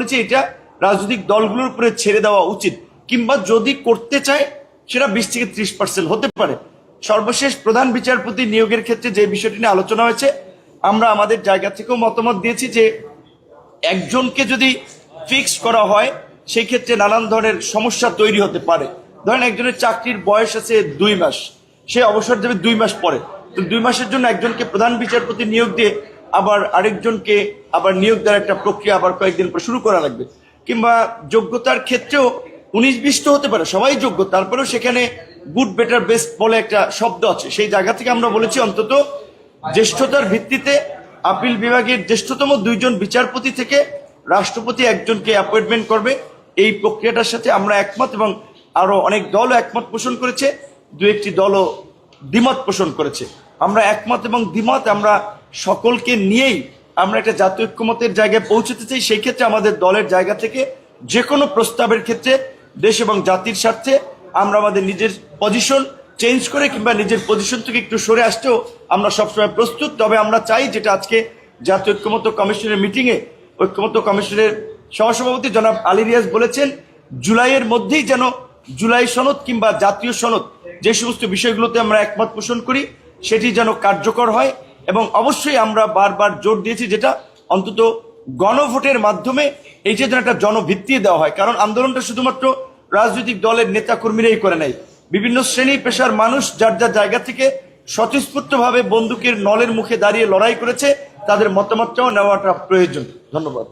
বলেছি এটা রাজনৈতিক দলগুলোর উপরে ছেড়ে দেওয়া উচিত। কিংবা যদি করতে চায়, সেটা বিশ থেকে ত্রিশ পার্সেন্ট হতে পারে। সর্বশেষ প্রধান বিচারপতি নিয়োগের ক্ষেত্রে যে বিষয়টি নিয়ে আলোচনা হয়েছে, আমরা আমাদের জায়গা থেকেও মতামত দিয়েছি যে একজনকে যদি ফিক্স করা হয়, সেই ক্ষেত্রে নানান ধরনের সমস্যা তৈরি হতে পারে। ধরেন একজনের চাকরির বয়স আছে দুই মাস। সে অবসর যাবে দুই মাস পরে। তো দুই মাসের জন্য একজনকে প্রধান বিচারপতি নিয়োগ দিয়ে আবার আরেকজনকে আবার নিয়োগ দেওয়ার একটা প্রক্রিয়া আবার কয়েকদিন পর শুরু করা লাগবে। কিংবা যোগ্যতার ক্ষেত্রেও উনিশ বিশ তো হতে পারে, সবাই যোগ্য। তারপরেও সেখানে গুড, বেটার, বেস্ট বলে একটা শব্দ আছে। সেই জায়গা থেকে আমরা বলেছি অন্তত জ্যেষ্ঠতার ভিত্তিতে আপিল বিভাগের জ্যেষ্ঠতম দুইজন বিচারপতি থেকে রাষ্ট্রপতি একজনকে অ্যাপয়েন্টমেন্ট করবে। এই প্রক্রিয়াটার সাথে আমরা একমত এবং আরও অনেক দলও একমত পোষণ করেছে। দু একটি দলও দ্বিমত পোষণ করেছে। আমরা একমত এবং দ্বিমত আমরা সকলকে নিয়েই আমরা একটা জাতীয় ঐক্যমতের জায়গায় পৌঁছতে চাই, সেই ক্ষেত্রে আমাদের দলের জায়গা থেকে যে কোনো প্রস্তাবের ক্ষেত্রে দেশ এবং জাতির স্বার্থে আমরা আমাদের নিজের পজিশন চেঞ্জ করে কিংবা নিজের পজিশন থেকে একটু সরে আসতেও আমরা সবসময় প্রস্তুত। তবে আমরা চাই যেটা আজকে জাতীয় ঐক্যমত্য কমিশনের মিটিংয়ে ঐক্যমত কমিশনের সহসভাপতি জনাব আলী রিয়াজ বলেছেন, জুলাইয়ের মধ্যেই যেন জুলাই সনদ কিংবা জাতীয় সনদ যে সমস্ত বিষয়গুলোতে আমরা একমত পোষণ করি, সেটি যেন কার্যকর হয়। এবং অবশ্যই আমরা বারবার জোর দিয়েছি যেটা অন্তত গণভোটের মাধ্যমে এই যে একটা জনভিত্তি দেওয়া হয়। কারণ আন্দোলনটা শুধুমাত্র রাজনৈতিক দলের নেতা কর্মীরাই করে নাই। বিভিন্ন শ্রেণি পেশার মানুষ যার যার জায়গা থেকে স্বতঃস্ফূর্তভাবে বন্দুকের নলের মুখে দাঁড়িয়ে লড়াই করেছে, তাদের মতামতটাও নেওয়াটা প্রয়োজন। ধন্যবাদ।